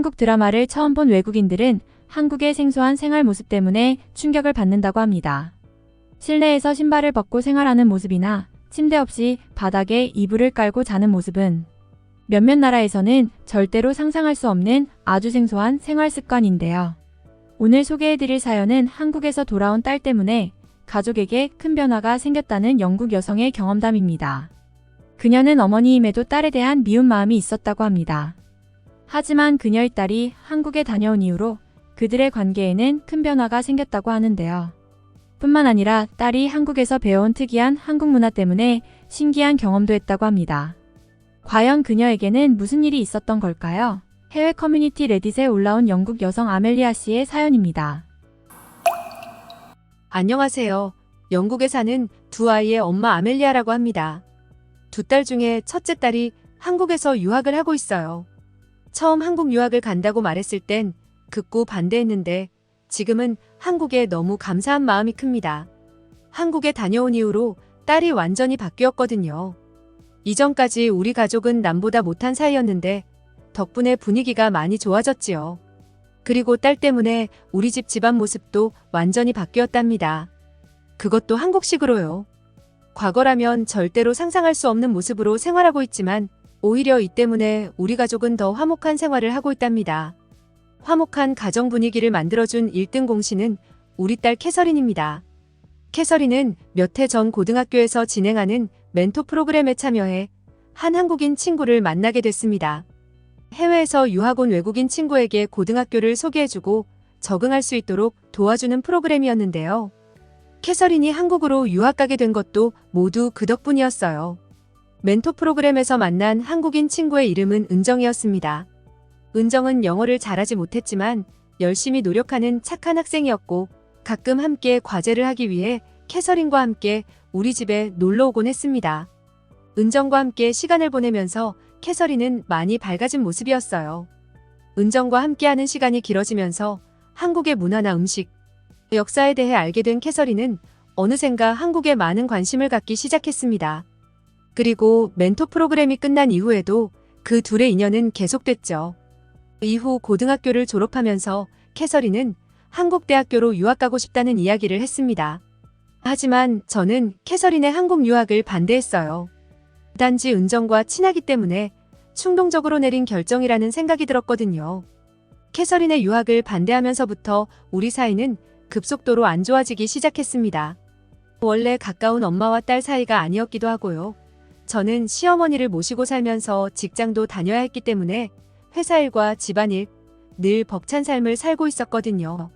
한국 드라마를 처음 본 외국인들은 한국의 생소한 생활 모습 때문에 충격을 받는다고 합니다. 실내에서 신발을 벗고 생활하는 모습이나 침대 없이 바닥에 이불을 깔고 자는 모습은 몇몇 나라에서는 절대로 상상할 수 없는 아주 생소한 생활 습관인데요. 오늘 소개해드릴 사연은 한국에서 돌아온 딸 때문에 가족에게 큰 변화가 생겼다는 영국 여성의 경험담입니다. 그녀는 어머니임에도 딸에 대한 미운 마음이 있었다고 합니다. 하지만 그녀의 딸이 한국에 다녀온 이후로 그들의 관계에는 큰 변화가 생겼다고 하는데요. 뿐만 아니라 딸이 한국에서 배워온 특이한 한국 문화 때문에 신기한 경험도 했다고 합니다. 과연 그녀에게는 무슨 일이 있었던 걸까요? 해외 커뮤니티 레딧에 올라온 영국 여성 아멜리아 씨의 사연입니다. 안녕하세요. 영국에 사는 두 아이의 엄마 아멜리아라고 합니다. 두 딸 중에 첫째 딸이 한국에서 유학을 하고 있어요. 처음 한국 유학을 간다고 말했을 땐 극구 반대했는데 지금은 한국에 너무 감사한 마음이 큽니다. 한국에 다녀온 이후로 딸이 완전히 바뀌었거든요. 이전까지 우리 가족은 남보다 못한 사이였는데 덕분에 분위기가 많이 좋아졌지요. 그리고 딸 때문에 우리 집 집안 모습도 완전히 바뀌었답니다. 그것도 한국식으로요. 과거라면 절대로 상상할 수 없는 모습으로 생활하고 있지만 오히려 이 때문에 우리 가족은 더 화목한 생활을 하고 있답니다. 화목한 가정 분위기를 만들어준 1등 공신은 우리 딸 캐서린입니다. 캐서린은 몇 해 전 고등학교에서 진행하는 멘토 프로그램에 참여해 한 한국인 친구를 만나게 됐습니다. 해외에서 유학 온 외국인 친구에게 고등학교를 소개해주고 적응할 수 있도록 도와주는 프로그램이었는데요. 캐서린이 한국으로 유학 가게 된 것도 모두 그 덕분이었어요. 멘토 프로그램에서 만난 한국인 친구의 이름은 은정이었습니다. 은정은 영어를 잘하지 못했지만 열심히 노력하는 착한 학생이었고 가끔 함께 과제를 하기 위해 캐서린과 함께 우리 집에 놀러 오곤 했습니다. 은정과 함께 시간을 보내면서 캐서린은 많이 밝아진 모습이었어요. 은정과 함께하는 시간이 길어지면서 한국의 문화나 음식, 역사에 대해 알게 된 캐서린은 어느샌가 한국에 많은 관심을 갖기 시작했습니다. 그리고 멘토 프로그램이 끝난 이후에도 그 둘의 인연은 계속됐죠. 이후 고등학교를 졸업하면서 캐서린은 한국 대학교로 유학 가고 싶다는 이야기를 했습니다. 하지만 저는 캐서린의 한국 유학을 반대했어요. 단지 은정과 친하기 때문에 충동적으로 내린 결정이라는 생각이 들었거든요. 캐서린의 유학을 반대하면서부터 우리 사이는 급속도로 안 좋아지기 시작했습니다. 원래 가까운 엄마와 딸 사이가 아니었기도 하고요. 저는 시어머니를 모시고 살면서 직장도 다녀야 했기 때문에 회사 일과 집안일, 늘 벅찬 삶을 살고 있었거든요.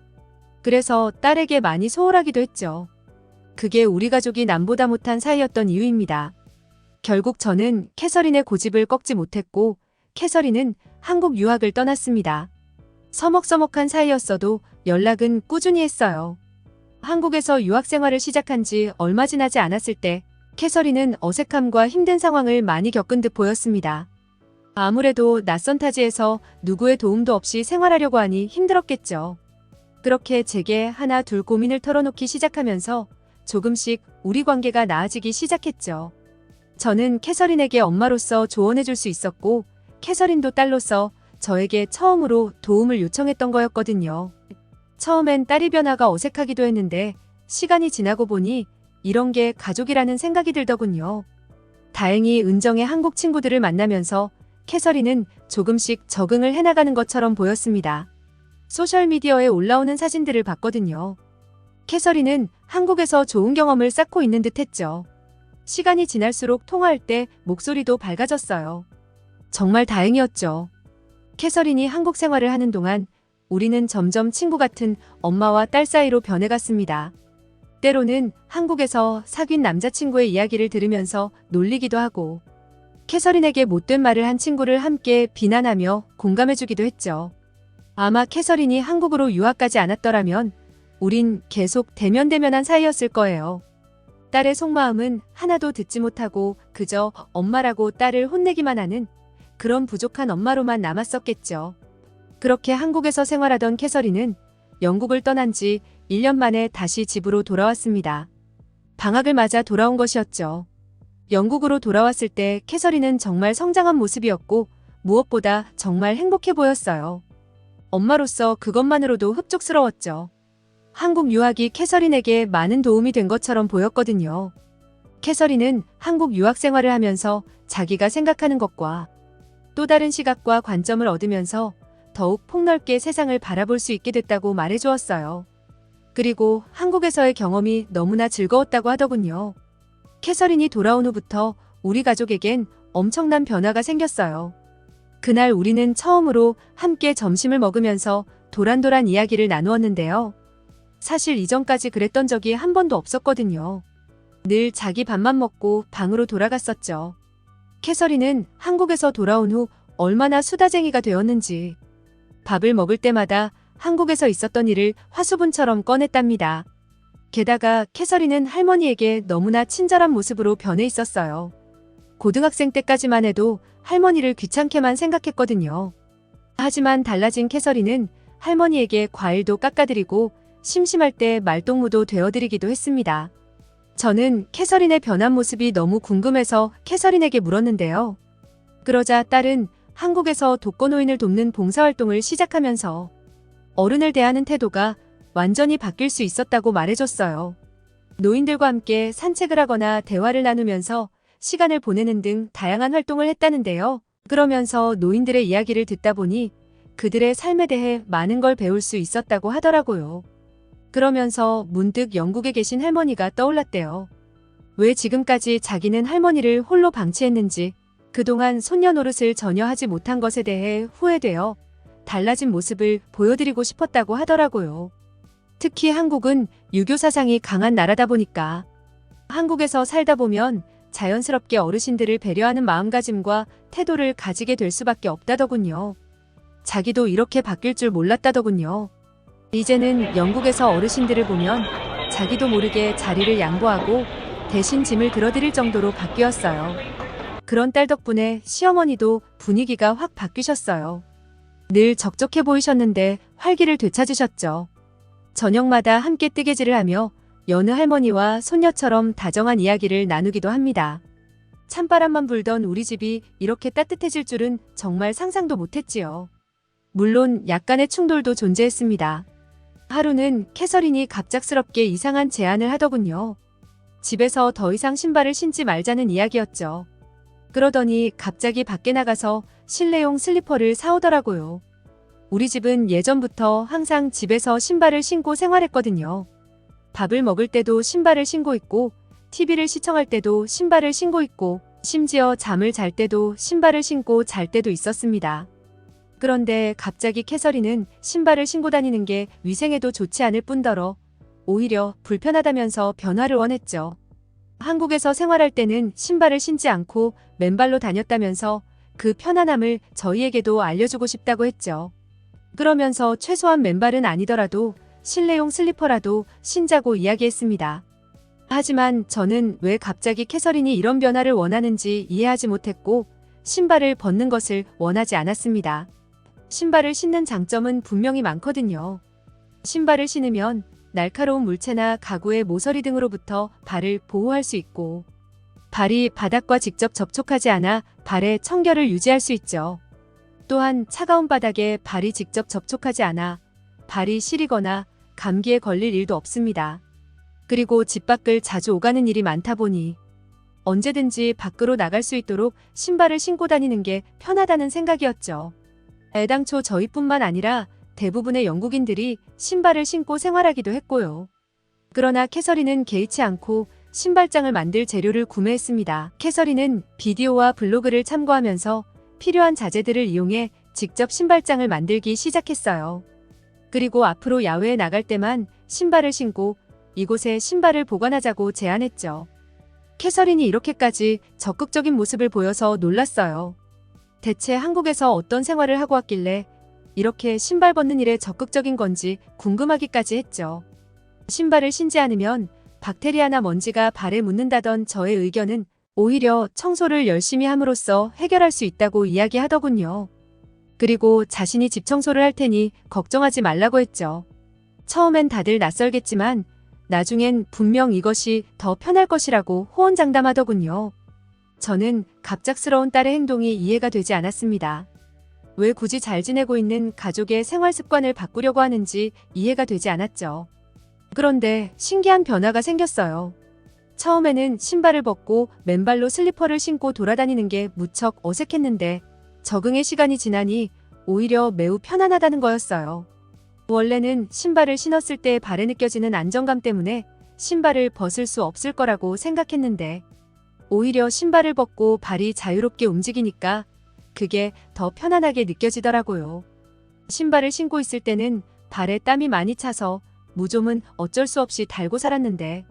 그래서 딸에게 많이 소홀하기도 했죠. 그게 우리 가족이 남보다 못한 사이였던 이유입니다. 결국 저는 캐서린의 고집을 꺾지 못했고 캐서린은 한국 유학을 떠났습니다. 서먹서먹한 사이였어도 연락은 꾸준히 했어요. 한국에서 유학 생활을 시작한 지 얼마 지나지 않았을 때 캐서린은 어색함과 힘든 상황을 많이 겪은 듯 보였습니다. 아무래도 낯선 타지에서 누구의 도움도 없이 생활하려고 하니 힘들었겠죠. 그렇게 제게 하나 둘 고민을 털어놓기 시작하면서 조금씩 우리 관계가 나아지기 시작했죠. 저는 캐서린에게 엄마로서 조언해줄 수 있었고, 캐서린도 딸로서 저에게 처음으로 도움을 요청했던 거였거든요. 처음엔 딸이 변화가 어색하기도 했는데, 시간이 지나고 보니 이런 게 가족이라는 생각이 들더군요. 다행히 은정의 한국 친구들을 만나면서 캐서린은 조금씩 적응을 해나가는 것처럼 보였습니다. 소셜미디어에 올라오는 사진들을 봤거든요. 캐서린은 한국에서 좋은 경험을 쌓고 있는 듯 했죠. 시간이 지날수록 통화할 때 목소리도 밝아졌어요. 정말 다행이었죠. 캐서린이 한국 생활을 하는 동안 우리는 점점 친구 같은 엄마와 딸 사이로 변해갔습니다. 때로는 한국에서 사귄 남자친구의 이야기를 들으면서 놀리기도 하고, 캐서린에게 못된 말을 한 친구를 함께 비난하며 공감해주기도 했죠. 아마 캐서린이 한국으로 유학 가지 않았더라면 우린 계속 대면대면한 사이였을 거예요. 딸의 속마음은 하나도 듣지 못하고 그저 엄마라고 딸을 혼내기만 하는 그런 부족한 엄마로만 남았었겠죠. 그렇게 한국에서 생활하던 캐서린은 영국을 떠난 지 1년 만에 다시 집으로 돌아왔습니다. 방학을 맞아 돌아온 것이었죠. 영국으로 돌아왔을 때 캐서린은 정말 성장한 모습이었고 무엇보다 정말 행복해 보였어요. 엄마로서 그것만으로도 흡족스러웠죠. 한국 유학이 캐서린에게 많은 도움이 된 것처럼 보였거든요. 캐서린은 한국 유학 생활을 하면서 자기가 생각하는 것과 또 다른 시각과 관점을 얻으면서 더욱 폭넓게 세상을 바라볼 수 있게 됐다고 말해주었어요. 그리고 한국에서의 경험이 너무나 즐거웠다고 하더군요. 캐서린이 돌아온 후부터 우리 가족에겐 엄청난 변화가 생겼어요. 그날 우리는 처음으로 함께 점심을 먹으면서 도란도란 이야기를 나누었는데요. 사실 이전까지 그랬던 적이 한 번도 없었거든요. 늘 자기 밥만 먹고 방으로 돌아갔었죠. 캐서린은 한국에서 돌아온 후 얼마나 수다쟁이가 되었는지 밥을 먹을 때마다 한국에서 있었던 일을 화수분처럼 꺼냈답니다. 게다가 캐서린은 할머니에게 너무나 친절한 모습으로 변해 있었어요. 고등학생 때까지만 해도 할머니를 귀찮게만 생각했거든요. 하지만 달라진 캐서린은 할머니에게 과일도 깎아드리고 심심할 때 말동무도 되어드리기도 했습니다. 저는 캐서린의 변한 모습이 너무 궁금해서 캐서린에게 물었는데요. 그러자 딸은 한국에서 독거노인을 돕는 봉사활동을 시작하면서 어른을 대하는 태도가 완전히 바뀔 수 있었다고 말해줬어요. 노인들과 함께 산책을 하거나 대화를 나누면서 시간을 보내는 등 다양한 활동을 했다는데요. 그러면서 노인들의 이야기를 듣다 보니 그들의 삶에 대해 많은 걸 배울 수 있었다고 하더라고요. 그러면서 문득 영국에 계신 할머니가 떠올랐대요. 왜 지금까지 자기는 할머니를 홀로 방치했는지 그동안 손녀 노릇을 전혀 하지 못한 것에 대해 후회되어 달라진 모습을 보여드리고 싶었다고 하더라고요. 특히 한국은 유교 사상이 강한 나라다 보니까 한국에서 살다 보면 자연스럽게 어르신들을 배려하는 마음가짐과 태도를 가지게 될 수밖에 없다더군요. 자기도 이렇게 바뀔 줄 몰랐다더군요. 이제는 영국에서 어르신들을 보면 자기도 모르게 자리를 양보하고 대신 짐을 들어드릴 정도로 바뀌었어요. 그런 딸 덕분에 시어머니도 분위기가 확 바뀌셨어요. 늘 적적해 보이셨는데 활기를 되찾으셨죠. 저녁마다 함께 뜨개질을 하며 여느 할머니와 손녀처럼 다정한 이야기를 나누기도 합니다. 찬바람만 불던 우리 집이 이렇게 따뜻해질 줄은 정말 상상도 못했지요. 물론 약간의 충돌도 존재했습니다. 하루는 캐서린이 갑작스럽게 이상한 제안을 하더군요. 집에서 더 이상 신발을 신지 말자는 이야기였죠. 그러더니 갑자기 밖에 나가서 실내용 슬리퍼를 사오더라고요. 우리 집은 예전부터 항상 집에서 신발을 신고 생활했거든요. 밥을 먹을 때도 신발을 신고 있고, TV를 시청할 때도 신발을 신고 있고, 심지어 잠을 잘 때도 신발을 신고 잘 때도 있었습니다. 그런데 갑자기 캐서린은 신발을 신고 다니는 게 위생에도 좋지 않을 뿐더러 오히려 불편하다면서 변화를 원했죠. 한국에서 생활할 때는 신발을 신지 않고 맨발로 다녔다면서 그 편안함을 저희에게도 알려주고 싶다고 했죠. 그러면서 최소한 맨발은 아니더라도 실내용 슬리퍼라도 신자고 이야기했습니다. 하지만 저는 왜 갑자기 캐서린이 이런 변화를 원하는지 이해하지 못했고 신발을 벗는 것을 원하지 않았습니다. 신발을 신는 장점은 분명히 많거든요. 신발을 신으면 날카로운 물체나 가구의 모서리 등으로부터 발을 보호할 수 있고 발이 바닥과 직접 접촉하지 않아 발의 청결을 유지할 수 있죠. 또한 차가운 바닥에 발이 직접 접촉하지 않아 발이 시리거나 감기에 걸릴 일도 없습니다. 그리고 집 밖을 자주 오가는 일이 많다 보니 언제든지 밖으로 나갈 수 있도록 신발을 신고 다니는 게 편하다는 생각이었죠. 애당초 저희뿐만 아니라 대부분의 영국인들이 신발을 신고 생활하기도 했고요. 그러나 캐서린은 개의치 않고 신발장을 만들 재료를 구매했습니다. 캐서린은 비디오와 블로그를 참고하면서 필요한 자재들을 이용해 직접 신발장을 만들기 시작했어요. 그리고 앞으로 야외에 나갈 때만 신발을 신고 이곳에 신발을 보관하자고 제안했죠. 캐서린이 이렇게까지 적극적인 모습을 보여서 놀랐어요. 대체 한국에서 어떤 생활을 하고 왔길래 이렇게 신발 벗는 일에 적극적인 건지 궁금하기까지 했죠. 신발을 신지 않으면 박테리아나 먼지가 발에 묻는다던 저의 의견은 오히려 청소를 열심히 함으로써 해결할 수 있다고 이야기하더군요. 그리고 자신이 집 청소를 할 테니 걱정하지 말라고 했죠. 처음엔 다들 낯설겠지만 나중엔 분명 이것이 더 편할 것이라고 호언장담하더군요. 저는 갑작스러운 딸의 행동이 이해가 되지 않았습니다. 왜 굳이 잘 지내고 있는 가족의 생활 습관을 바꾸려고 하는지 이해가 되지 않았죠. 그런데 신기한 변화가 생겼어요. 처음에는 신발을 벗고 맨발로 슬리퍼를 신고 돌아다니는 게 무척 어색했는데 적응의 시간이 지나니 오히려 매우 편안하다는 거였어요. 원래는 신발을 신었을 때 발에 느껴지는 안정감 때문에 신발을 벗을 수 없을 거라고 생각했는데 오히려 신발을 벗고 발이 자유롭게 움직이니까 그게 더 편안하게 느껴지더라고요. 신발을 신고 있을 때는 발에 땀이 많이 차서 무좀은 어쩔 수 없이 달고 살았는데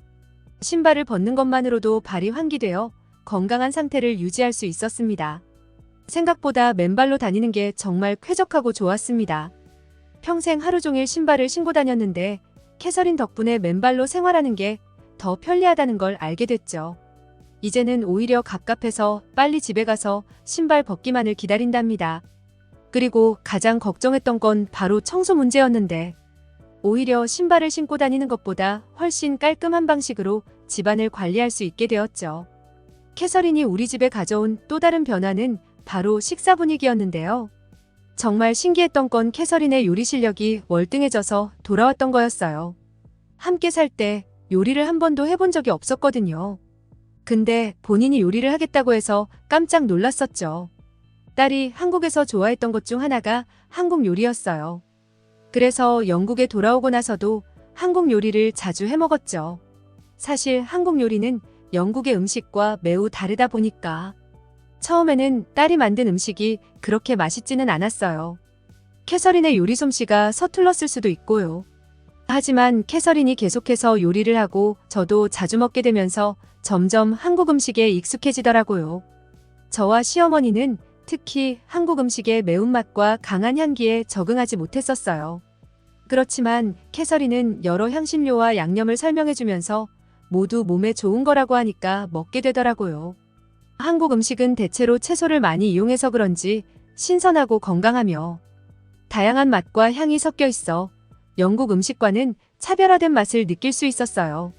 신발을 벗는 것만으로도 발이 환기되어 건강한 상태를 유지할 수 있었습니다. 생각보다 맨발로 다니는 게 정말 쾌적하고 좋았습니다. 평생 하루 종일 신발을 신고 다녔는데 캐서린 덕분에 맨발로 생활하는 게 더 편리하다는 걸 알게 됐죠. 이제는 오히려 갑갑해서 빨리 집에 가서 신발 벗기만을 기다린답니다. 그리고 가장 걱정했던 건 바로 청소 문제였는데 오히려 신발을 신고 다니는 것보다 훨씬 깔끔한 방식으로 집안을 관리할 수 있게 되었죠. 캐서린이 우리 집에 가져온 또 다른 변화는 바로 식사 분위기였는데요. 정말 신기했던 건 캐서린의 요리 실력이 월등해져서 돌아왔던 거였어요. 함께 살 때 요리를 한 번도 해본 적이 없었거든요. 근데 본인이 요리를 하겠다고 해서 깜짝 놀랐었죠. 딸이 한국에서 좋아했던 것 중 하나가 한국 요리였어요. 그래서 영국에 돌아오고 나서도 한국 요리를 자주 해 먹었죠. 사실 한국 요리는 영국의 음식과 매우 다르다 보니까 처음에는 딸이 만든 음식이 그렇게 맛있지는 않았어요. 캐서린의 요리 솜씨가 서툴렀을 수도 있고요. 하지만 캐서린이 계속해서 요리를 하고 저도 자주 먹게 되면서 점점 한국 음식에 익숙해지더라고요. 저와 시어머니는 특히 한국 음식의 매운맛과 강한 향기에 적응하지 못했었어요. 그렇지만 캐서린은 여러 향신료와 양념을 설명해주면서 모두 몸에 좋은 거라고 하니까 먹게 되더라고요. 한국 음식은 대체로 채소를 많이 이용해서 그런지 신선하고 건강하며 다양한 맛과 향이 섞여 있어 영국 음식과는 차별화된 맛을 느낄 수 있었어요.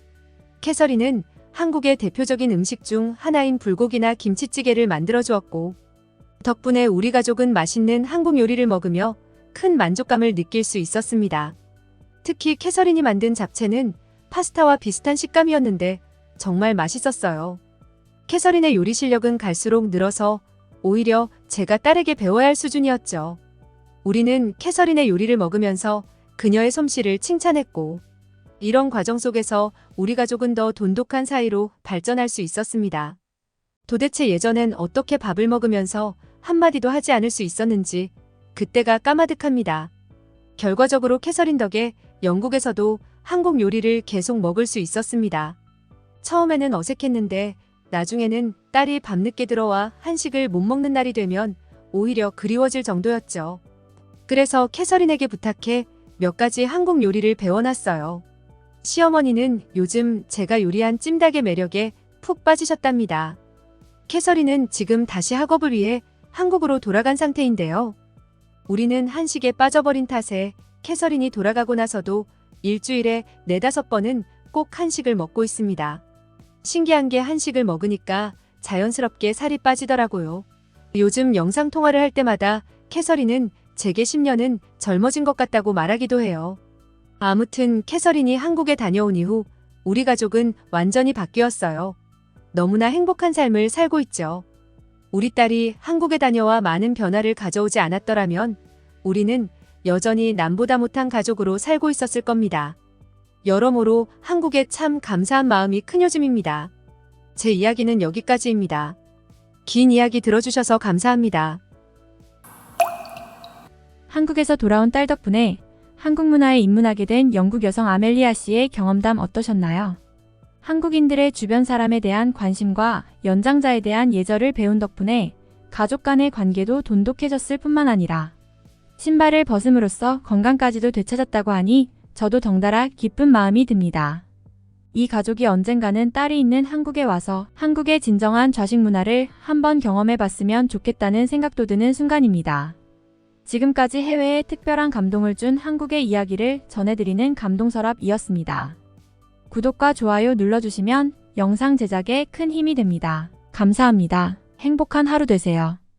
캐서린은 한국의 대표적인 음식 중 하나인 불고기나 김치찌개를 만들어 주었고 덕분에 우리 가족은 맛있는 한국 요리를 먹으며 큰 만족감을 느낄 수 있었습니다. 특히 캐서린이 만든 잡채는 파스타와 비슷한 식감이었는데 정말 맛있었어요. 캐서린의 요리 실력은 갈수록 늘어서 오히려 제가 딸에게 배워야 할 수준이었죠. 우리는 캐서린의 요리를 먹으면서 그녀의 솜씨를 칭찬했고 이런 과정 속에서 우리 가족은 더 돈독한 사이로 발전할 수 있었습니다. 도대체 예전엔 어떻게 밥을 먹으면서 한마디도 하지 않을 수 있었는지 그때가 까마득합니다. 결과적으로 캐서린 덕에 영국에서도 한국 요리를 계속 먹을 수 있었습니다. 처음에는 어색했는데 나중에는 딸이 밤늦게 들어와 한식을 못 먹는 날이 되면 오히려 그리워질 정도였죠. 그래서 캐서린에게 부탁해 몇 가지 한국 요리를 배워놨어요. 시어머니는 요즘 제가 요리한 찜닭의 매력에 푹 빠지셨답니다. 캐서린은 지금 다시 학업을 위해 한국으로 돌아간 상태인데요. 우리는 한식에 빠져버린 탓에 캐서린이 돌아가고 나서도 일주일에 네다섯 번은 꼭 한식을 먹고 있습니다. 신기한 게 한식을 먹으니까 자연스럽게 살이 빠지더라고요. 요즘 영상 통화를 할 때마다 캐서린은 제게 10년은 젊어진 것 같다고 말하기도 해요. 아무튼 캐서린이 한국에 다녀온 이후 우리 가족은 완전히 바뀌었어요. 너무나 행복한 삶을 살고 있죠. 우리 딸이 한국에 다녀와 많은 변화를 가져오지 않았더라면 우리는 여전히 남보다 못한 가족으로 살고 있었을 겁니다. 여러모로 한국에 참 감사한 마음이 큰 요즘입니다. 제 이야기는 여기까지입니다. 긴 이야기 들어주셔서 감사합니다. 한국에서 돌아온 딸 덕분에 한국 문화에 입문하게 된 영국 여성 아멜리아 씨의 경험담 어떠셨나요? 한국인들의 주변 사람에 대한 관심과 연장자에 대한 예절을 배운 덕분에 가족 간의 관계도 돈독해졌을 뿐만 아니라 신발을 벗음으로써 건강까지도 되찾았다고 하니 저도 덩달아 기쁜 마음이 듭니다. 이 가족이 언젠가는 딸이 있는 한국에 와서 한국의 진정한 좌식 문화를 한번 경험해 봤으면 좋겠다는 생각도 드는 순간입니다. 지금까지 해외에 특별한 감동을 준 한국의 이야기를 전해드리는 감동서랍이었습니다. 구독과 좋아요 눌러주시면 영상 제작에 큰 힘이 됩니다. 감사합니다. 행복한 하루 되세요.